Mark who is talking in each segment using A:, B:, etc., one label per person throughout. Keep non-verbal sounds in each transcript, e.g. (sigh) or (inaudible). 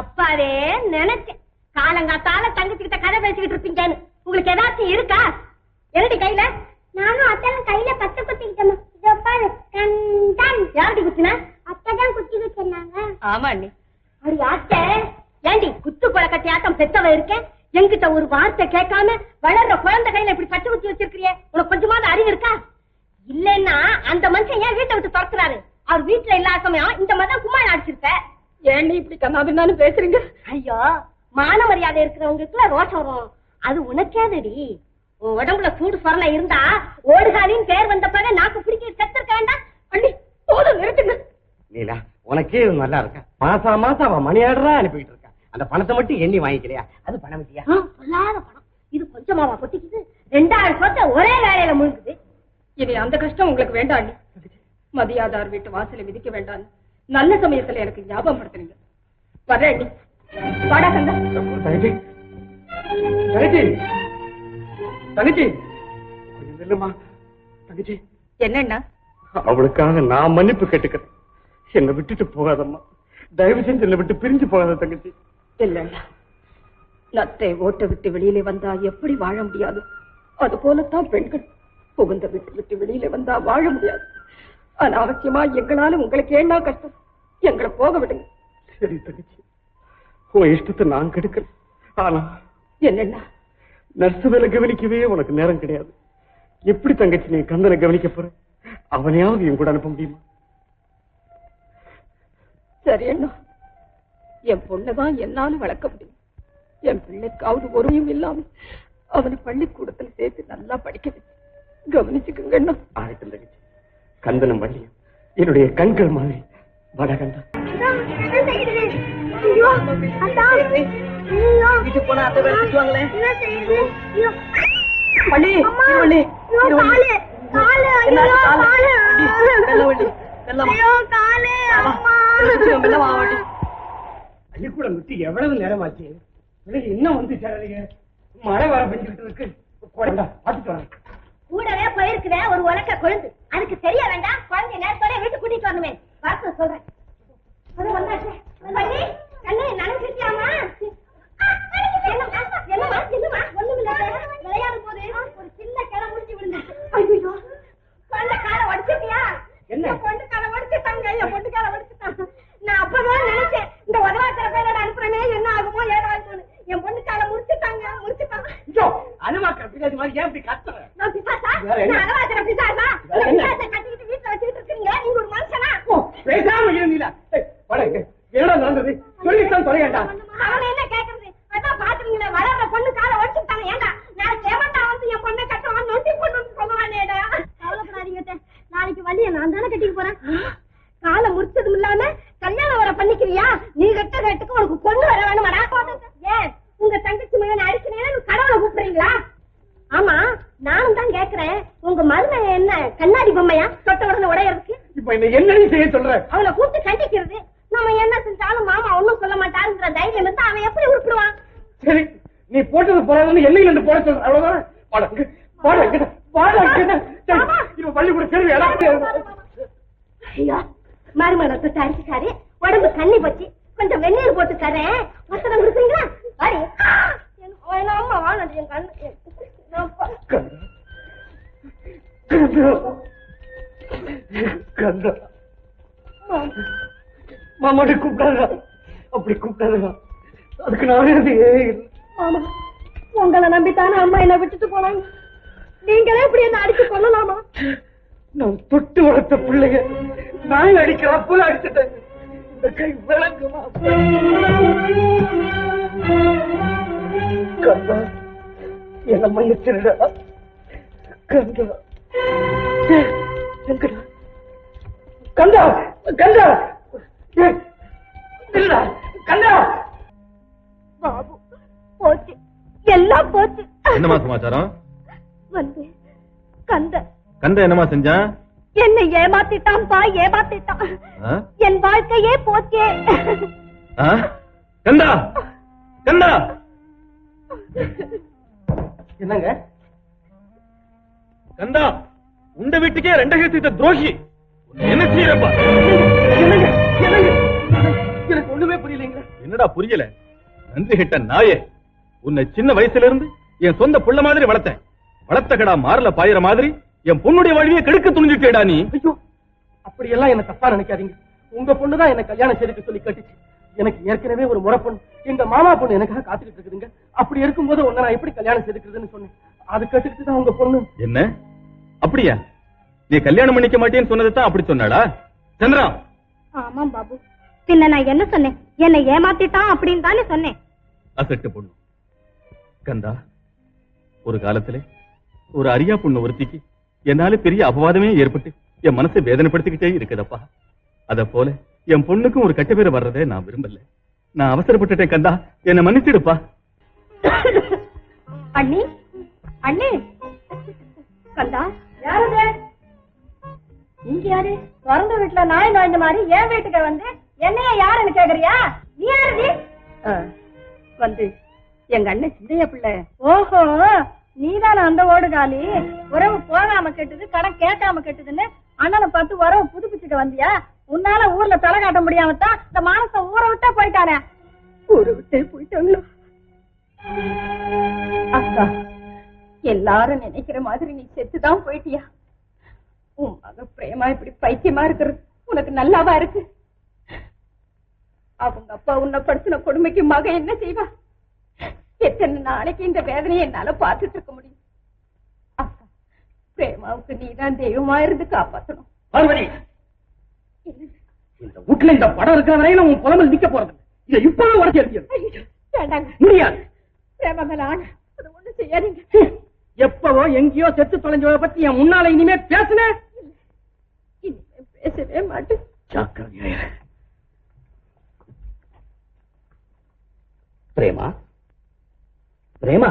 A: அப்பாவே நினைச்சேன். காலங்காத்தால தங்கச்சிக்கிட்ட கதை பேசிக்கிட்டு இருப்பீங்கன்னு. உங்களுக்கு ஏதாச்சும் இருக்கா? என்னடி கையில? நானும் அத்தனும் கையில பாரு கண்டான் யாருடி குத்தினா? அத்தை தான் குத்தி சொன்னாங்க ஆமா அண்ணி அத்தை ஏண்டி குத்து குளக்கட்டி ஆட்டம் பெத்தவ இருக்கேன் என்கிட்ட ஒரு வார்த்தை கேட்காம வளர்ற குழந்தை கையில இப்படி பச்சை குத்தி வச்சிருக்கிறியே? உனக்கு கொஞ்சமாவது அறிவு இருக்கா? இல்லன்னா அந்த மனுஷன் ஏன் வீட்டை விட்டு துரத்துறாரு? அவர் வீட்டுல இல்லாத சமயம் இந்த மாதிரி கும்மாள் அடிச்சிருப்ப.
B: ஏன் இப்படி கண்ணாபின்னான்னு பேசுறீங்க?
A: ஐயோ மான மரியாதை இருக்கிறவங்களுக்குள்ள ரோஷம் வரும். அது உனக்கேதடி உன் உடம்புல சூடு சொரணை இருந்தா ஓடுகாலின்னு பேர் வந்த பிறகு நாக்கு பிடிக்க செத்துருக்க வேண்டாம்.
B: அண்ணி போதும் நிறுத்துங்க.
C: நீலா உனக்கே இது நல்லா இருக்கா? மாசம் மாசம் அவன் மணி ஆர்டரா அனுப்பிட்டு இருக்கா. அந்த பணத்தை மட்டும் எண்ணி வாங்கிக்கலையா அது பணம் இல்லையா?
A: ஆ, பொல்லாத பணம். இது கொஞ்சமாவா கொட்டிக்குது. ரெண்டாயிரம் சொத்தை ஒரே வேலையில முழுங்குது.
B: இனி அந்த கஷ்டம் உங்களுக்கு வேண்டாம் அண்ணி. மதியாதார் வீட்டு வாசலை மிதிக்க வேண்டாம் நல்ல சமயத்துல எனக்கு ஞாபகம் படுத்துறீங்க அண்ணி வாடா கந்தா
C: தங்கச்சி. தங்கச்சி. தங்கச்சி. நில்லுமா? தங்கச்சி.
B: என்னண்ணா?
C: அவளுக்காக நான் மன்னிப்பு கேட்டுக்கிறேன். என்னை விட்டுட்டு போகாதம்மா. தயவு செஞ்சு என்னை விட்டு பிரிஞ்சு போகாத தங்கச்சி.
B: இல்லண்ணா. நத்தை ஓட்ட விட்டு வெளியிலே வந்தா எப்படி வாழ முடியாது? அது போலத்தான் பெண்கள் புகுந்த விட்டு விட்டு வெளியில வந்தா வாழ முடியாது. அனாவசியமா எங்களால உங்களுக்கு என்ன கஷ்டம்? எங்களை போக விடுங்க.
C: சரி தங்கச்சி. உன் இஷ்டத்தை நான் கெடுக்கிறேன். ஆனா
B: என்னண்ணா
C: நர்ஸ் வேலை கவனிக்கவே உனக்கு நேரம் கிடையாது. எப்படி தங்கச்சி நீ கந்தனை கவனிக்க போற? அவனையாவது என் கூட அனுப்ப முடியுமா?
B: சரி அண்ணா. என் பொண்ணதான் என்னால வளர்க்க முடியும். என் பிள்ளைக்காவது ஒருமையும் இல்லாம அவனை பள்ளிக்கூடத்துல சேர்த்து நல்லா படிக்க வச்சு கவனிச்சுக்குங்க அண்ணா.
C: ஆகட்டும் தங்கச்சி. கந்தனம் வள்ளியும் என்னுடைய கண்கள் மாதிரி வட கந்தா
B: வீட்டுக்கு போனா அந்த வேலை திட்டுவாங்களே? வள்ளி இருவள்ளி இருவள்ளி வெள்ளம் வள்ளி. வெள்ளம் வெள்ளம் வள்ளி
C: பள்ளிக்கூடம் விட்டு எவ்வளவு நேரம் ஆச்சு இன்னும் வந்து சேரலைங்க மழை வர பெஞ்சுக்கிட்டு இருக்கு.
A: கூடவே போயிருக்கிற ஒரு உலக்க கொழுந்து. அதுக்கு தெரிய வேண்டாம் குழந்தை நேரத்தோட வீட்டுக்கு கூட்டிட்டு வரணுமே பார்த்து சொல்றேன் அது வந்தாச்சு. வள்ளி, கண்ணு நனைஞ்சிட்டியாமா? என்னம்மா, என்னம்மா, என்னம்மா, ஒண்ணுமில்ல. விளையாடும் போது ஒரு சின்ன கிளை முடிச்சு விழுந்துச்சு. ஐயையோ, குழந்தை காலை உடைச்சிட்டியா?
C: என்ன?
A: என் பொண்ணு காலை உடைச்சிட்டாங்க, என் பொண்ணு காலை உடைச்சிட்டாங்க. நான் அப்பதான் நினைச்சேன் இந்த உதவாக்கிற பேரோட அனுப்புறமே என்ன ஆகுமோ ஏதோ ஆகுமோன்னு. என் பொண்ணு காலை முடிச்சுட்டாங்க முடிச்சுட்டாங்க
C: அனுமாக்கிற பின்னாடி மாதிரி ஏன் இப்படி கத்துற
A: நான் பிசாசா? நான் அலவாத்திர பிசாசா? பிசாசை கட்டிக்கிட்டு வீட்டுல வச்சுக்கிட்டு இருக்கீங்க. நீங்க ஒரு மனுஷனா?
C: பேசாம இருந்தீங்களா என்னடா நடந்தது சொல்லித்தான் தொலையண்டா
A: அவனை என்ன கேக்குறது? அதான் பாத்துருங்களே, வளர்ற பொண்ணு காலை உடைச்சுட்டாங்க. ஏண்டா, நாளைக்கு எவன்டா வந்து என் பொண்ணை கட்டுவான், சொல்லுவானேடா? கவலைப்படாதீங்க. நாளைக்கு வள்ளியை நான் தானே கட்டிக்க போறேன் காலை முடிச்சதும் இல்லாம கல்யாணம் வர பண்ணிக்கிறியா நீ கட்ட கட்டுக்கு உனக்கு பொண்ணு வர வேணுமாடா ஏன் உங்க தங்கச்சி மகன் அடிக்கிறீங்கன்னா கடவுளை கூப்பிடுறீங்களா ஆமா நானும் தான் கேக்குறேன் உங்க மருமக என்ன கண்ணாடி பொம்மையா தொட்ட உடனே
C: என்ன என்னடி செய்ய சொல்ற?
A: அவனை கூப்பிட்டு கண்டிக்கிறது. நம்ம என்ன செஞ்சாலும் மாமா ஒண்ணும் சொல்ல மாட்டாருங்கிற தைரியம் இருந்தா அவன் எப்படி உருப்பிடுவான்?
C: சரி நீ போட்டது போறாதுன்னு எண்ணெயில இருந்து போட சொல்ற அவ்வளவுதான்? பாடங்க பாடங்க பாடங்க பள்ளிக்கூட கேள்வி
A: ஐயோ மருமகனை தொட்டு அடிச்சுட்டாரு உடம்பு தண்ணி போச்சு. கொஞ்சம் வெந்நீர் போட்டு தரேன் வசனம் கொடுக்குறீங்களா வாடி என் அம்மா வாழது என் கண்ணு என் நான் பா-
C: கந்தா மாமாடி கூப்பிடாதா அப்படி கூப்பிடாதா அதுக்கு நானே அது
A: ஆமா. உங்களை நம்பித்தானே அம்மா என்ன விட்டுட்டு போனாங்க. நீங்களே இப்படி என்ன அடிச்சு கொள்ளலாமா
C: நான் தொட்டு வளர்த்த பிள்ளைய நாய் அடிக்கிற போல அடிச்சுட்டேன். இந்த கை விளங்குமா? கந்தா என்ன மன்னிச்சிருடா. கந்தா கந்தா கந்தா ஏய், கந்தா
A: பாபு போச்சு. எல்லாம் போச்சு.
D: என்னமா சமாச்சாரம்?
A: வந்து கந்த.
D: கந்த என்னமா செஞ்சான்
A: என்னை ஏமாத்திட்டான்பா ஏமாத்திட்டான்.
D: ஆ?
A: என் வாழ்க்கையே போச்சே?
D: கந்தா! கந்தா!
C: என்னங்க?
D: கந்தா உண்ட வீட்டுக்கே ரெண்ட சேர்த்த துரோகி. என்ன செய்யறப்பா?
C: என்னங்க? என்னங்க? எனக்கு ஒண்ணுமே புரியலைங்க
D: என்னடா புரியல? நன்றி கிட்ட நாயே. உன்னை சின்ன வயசுல இருந்து என் சொந்த புள்ள மாதிரி வளர்த்தேன். வளர்த்த கடா மாறல பாயிற மாதிரி என் பொண்ணுடைய வாழ்வியை கெடுக்க துணிஞ்சிட்டேடா நீ.
C: ஐயோ அப்படியெல்லாம் என்ன தப்பா நினைக்காதீங்க. உங்க பொண்ணு தான் என்ன கல்யாணம் செய்துக்க சொல்லி கட்டுச்சு. எனக்கு ஏற்கனவே ஒரு முறை பொண்ணு எங்க மாமா பொண்ணு எனக்காக காத்துக்கிட்டு இருக்குதுங்க. அப்படி இருக்கும்போது உன்னை நான் எப்படி கல்யாணம் செய்துக்கிறதுன்னு சொன்னேன். அது கட்டுக்கிட்டு தான் உங்க பொண்ணு.
D: என்ன? அப்படியா? நீ கல்யாணம் பண்ணிக்க மாட்டேன்னு சொன்னதை தான் அப்படி சொன்னாடா சந்திரா.
A: ஆமாம் பாபு. பின்ன நான் என்ன சொன்னேன்? என்னை ஏமாத்திட்டான் அப்படின்னு தானே சொன்னேன்.
D: அசட்டு பொண்ணு. கந்தா ஒரு காலத்துல ஒரு அரியா பொண்ணு ஒருத்திக்கு என்னால பெரிய அபவாதமே ஏற்பட்டு என் மனசை வேதனைப்படுத்திக்கிட்டே இருக்குதப்பா. அத போல என் பொண்ணுக்கும் ஒரு கெட்ட பேர் வர்றதை நான் விரும்பல. நான் அவசரப்பட்டுட்டேன் கந்தா. என்னை மன்னிச்சிடுப்பா.
A: அண்ணி அண்ணி. கந்தா யாரது நீங்க யாரு? பிறந்த வீட்டுல நாய் நுழைஞ்ச மாதிரி என் வீட்டுக்கு வந்து என்னைய யாருன்னு கேக்குறியா? நீ யாருதி
B: வந்து எங்க அண்ணன் சிந்தைய பிள்ளை.
A: ஓஹோ நீதான அந்த ஓடுகாலி? உறவு போகாம கெட்டது கடன் கேட்காம கெட்டதுன்னு அண்ணனை பார்த்து உறவு புதுப்பிச்சுக்க வந்தியா? உன்னால ஊர்ல தலை காட்ட முடியாம தான் இந்த மானத்தை ஊரை விட்டே போயிட்டானே.
B: ஊரை விட்டே போயிட்டாங்களோ? அக்கா எல்லாரும் நினைக்கிற மாதிரி நீ செத்துதான் போயிட்டியா? உன் மக பிரேமா இப்படி பைத்தியமா இருக்கிறது உனக்கு நல்லாவா இருக்கு? அவங்க அப்பா உன்னை படுத்தின கொடுமைக்கு மக என்ன செய்வா? எத்தனை நாளைக்கு இந்த வேதனையை என்னால பார்த்துட்டு இருக்க முடியும்? அக்கா பிரேமாவுக்கு நீதான் தெய்வமா இருந்து காப்பாத்தணும்.
C: இந்த வீட்டுல இந்த படம் இருக்கிற வரையில உன் புலமல் நிக்க போறது இதை இப்பவே உடச்சி
B: வேண்டாங்க.
C: முடியாது.
B: பிரேமா மேல ஆணை அதை ஒண்ணும் செய்யாதீங்க.
C: எப்பவோ எங்கேயோ செத்து தொலைஞ்சவளை பத்தி என் முன்னால இனிமே பேசுன?
B: இனிமே பேசவே மாட்டேன்.
C: பிரேமா? பிரேமா?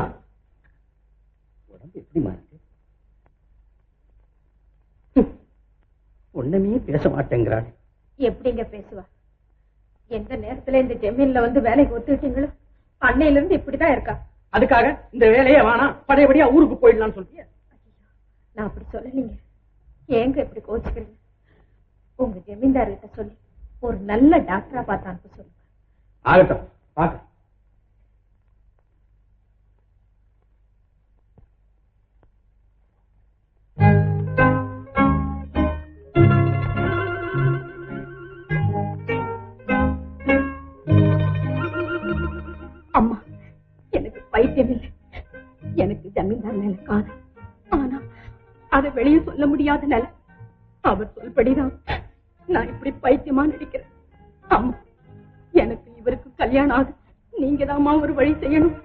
C: உடம்பு எப்படிமா இருக்கு ஒண்ணுமே பேச மாட்டேங்கிறாள்.
B: எப்படிங்க பேசுவா? எந்த நேரத்துல இந்த ஜமீன்ல வந்து வேலைக்கு ஒத்துக்கிட்டீங்களோ அன்னையில இருந்து இப்படிதான் இருக்கா?
C: அதுக்காக இந்த வேலையே வேணாம் பழையபடியா ஊருக்கு போயிடலாம்னு சொல்லிய
B: நான் அப்படி சொல்லலீங்க. ஏங்க இப்படி கோச்சுக்கிறீங்க? உங்க ஜமீன்தார் கிட்ட சொல்லி ஒரு நல்ல டாக்டரா பார்த்து அனுப்ப சொல்லுங்க.
C: ஆகட்டும் பாக்க
B: வெளியே சொல்ல முடியாத நிலை அவர் சொல்படிதான் நான் இப்படி பைத்தியமா நடிக்கிறேன். அம்மா எனக்கு இவருக்கு கல்யாணம் ஆகும் நீங்க ஒரு வழி செய்யணும்.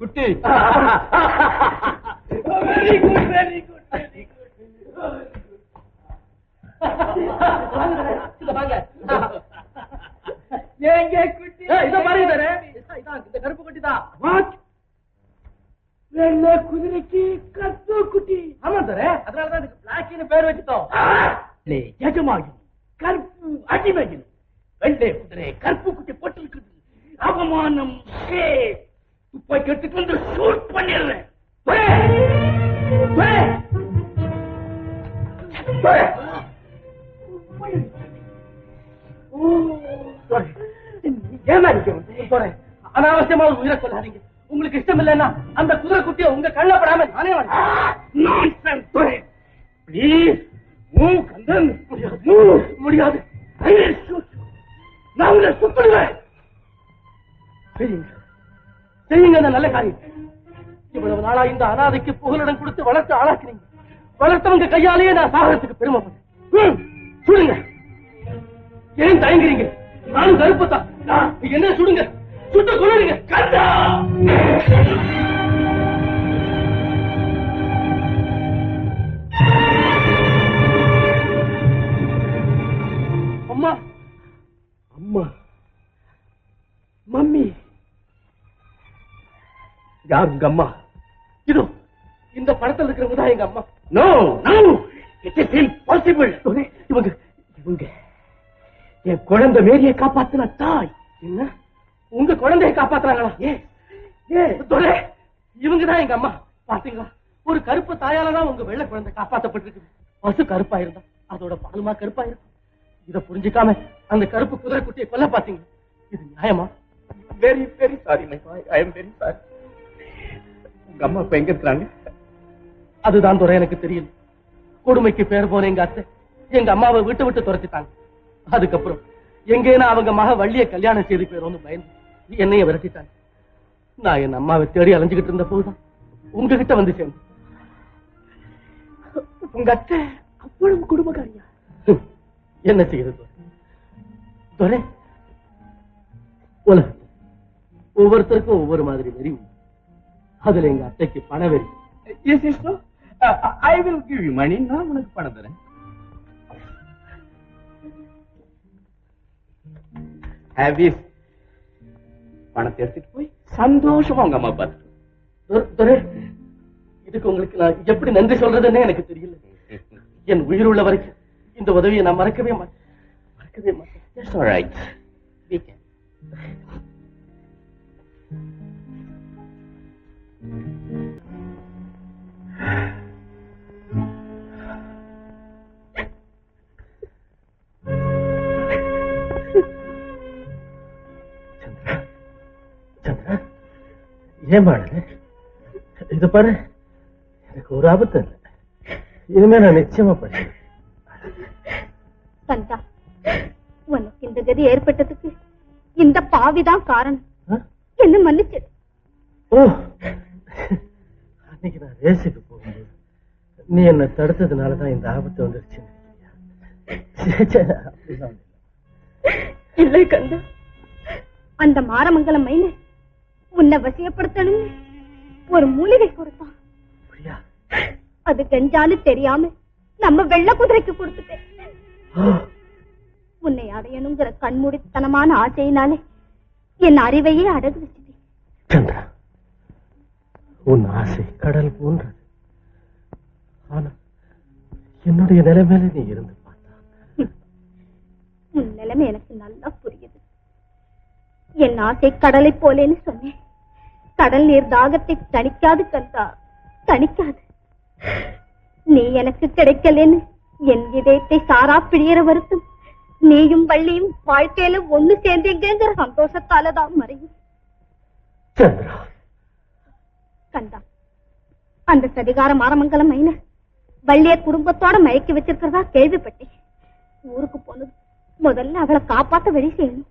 D: குட்டி.
C: Very good very good very ஏங்க குட்டி இத பாருங்க இந்த கருப்பு குட்டி தான். வாட் வெள்ளை குதிரைக்கு கருப்பு குட்டி ஆமா தரே அதனால தான் இதுக்கு பிளாக்கின்னு பேர் வச்சிட்டோம். லே எஜமாகி கருப்பு அடிமையில் வெள்ளை குதிரை கருப்பு குட்டி போட்டிருக்குது அவமானம் துப்பாக்கி எடுத்துட்டு வந்து ஷூட் பண்ணிடுறேன். போய். போய். போய். அனாவசியமா ஒரு உயிரை சொல்லாதீங்க உங்களுக்கு இஷ்டம் இல்லைன்னா அந்த குதிரை குட்டியை உங்க கள்ளப்படாம நானே ப்ளீஸ் மூவ் கந்தன். முடியாது. முடியாது. நான் உங்களை சுட்டுடுவேன். செய்யுங்க. செய்யுங்க அந்த நல்ல காரியம். இவ்வளவு நாளா இந்த அனாதைக்கு புகலிடம் கொடுத்து வளர்த்து ஆளாக்குனீங்க. வளர்த்தவங்க கையாலேயே நான் சாகரத்துக்கு பெருமைப்படுறேன் சுடுங்க. ஏன் தயங்குறீங்க? நானும் கருப்பு தான். நான் என்ன சுடுங்க? சுட்டு கொள்ளுங்க கண்டா? அம்மா. அம்மா. மம்மி. யார் உங்க அம்மா? இதோ இந்த படத்துல இருக்கிறவங்க தான் எங்க அம்மா. No no it is impossible இவங்க இவங்க. என் குழந்தை மேரியை காப்பாத்தின தாய். என்ன? உங்க குழந்தையை காப்பாத்துறாங்களா? ஏ ஏ தொலை இவங்க தான் எங்க அம்மா. பாத்தீங்களா? ஒரு கருப்பு தாயால தான் உங்க வெள்ளை குழந்தை காப்பாத்தப்பட்டிருக்கு பசு கருப்பா இருந்தா அதோட பாலுமா கருப்பா இருக்கும்
E: இத புரிஞ்சுக்காம அந்த கருப்பு குதிரை குட்டியை கொல்ல பாத்தீங்க. இது நியாயமா?
F: Very very sorry I am very sorry உங்க அம்மா இப்ப எங்க இருக்கிறாங்க?
E: அதுதான் துறை எனக்கு தெரியல கொடுமைக்கு பேர் போன எங்க அத்தை எங்க அம்மாவை விட்டு விட்டு துரத்திட்டாங்க. அதுக்கப்புறம் எங்கேனா அவங்க மக வள்ளிய கல்யாணம் செய்து போயிரும் பயந்து என்னைய விரட்டிட்டாங்க நான் என் அம்மாவை தேடி அலைஞ்சுகிட்டு இருந்த போதுதான் உங்ககிட்ட வந்து சேர்ந்தேன்.
F: உங்க அத்தை அவ்வளவு குடும்பக்காரியா? (laughs)
E: என்ன செய்யுது துரை? துரை உலகம் ஒவ்வொருத்தருக்கும் ஒவ்வொரு மாதிரி வெறி அதுல எங்க அத்தைக்கு பண வெறி
F: I will give you money நான் உனக்கு பணம் தரேன். ஹேவிஸ் பணத்தை எடுத்துட்டு போய் சந்தோஷமா உங்க அம்மா
E: பார்த்துட்டு இதுக்கு உங்களுக்கு நான் எப்படி நன்றி சொல்றதுன்னே எனக்கு தெரியல. என் உயிர் உள்ள வரைக்கும் இந்த உதவியை நான் மறக்கவே மாட்டேன் மறக்கவே மாட்டேன். Yeah. பாடு இது? பாரு எனக்கு ஒரு ஆபத்து இல்லை. இனிமே நான் நிச்சயமா படிக்கிறேன்.
G: கந்தா உனக்கு இந்த கதி ஏற்பட்டதுக்கு இந்த பாவிதான் காரணம்? என்ன மன்னிச்சு
E: ஓ அன்னைக்கு நான் ரேஸுக்கு போகும்போது நீ என்ன தடுத்ததுனால தான் இந்த ஆபத்து வந்துருச்சு இல்ல.
G: கந்தா அந்த மாரமங்கலம் மைன உன்னை வசியப்படுத்தணும்னு ஒரு மூலிகை கொடுத்தான். அது கஞ்சான்னு தெரியாம நம்ம வெள்ள குதிரைக்கு கொடுத்துட்டேன். உன்னை அடையணுங்கிற கண்மூடித்தனமான ஆசையினாலே என் அறிவையே அடகு வச்சுட்டேன்.
E: சந்திரா உன் ஆசை கடல் போன்றது. ஆனா என்னுடைய நிலைமையில நீ இருந்து பார்த்தா?
G: உன் நிலைமை எனக்கு நல்லா புரியுது. என் ஆசை கடலை போலேன்னு சொன்னேன். கடல் நீர் தாகத்தை தணிக்காது கந்தா. தணிக்காது. நீ எனக்கு கிடைக்கலன்னு என் இதயத்தை சாரா பிழியற வருத்தம். நீயும் வள்ளியும் வாழ்க்கையில ஒண்ணு சேர்ந்தீங்கிற சந்தோஷத்தாலதான் மறையும். கந்தா அந்த சதிகார மாரமங்கலம் மைனர் வள்ளிய குடும்பத்தோட மயக்கி வச்சிருக்கிறதா கேள்விப்பட்டேன். ஊருக்கு போனது முதல்ல அவளை காப்பாத்த வழி செய்யணும்.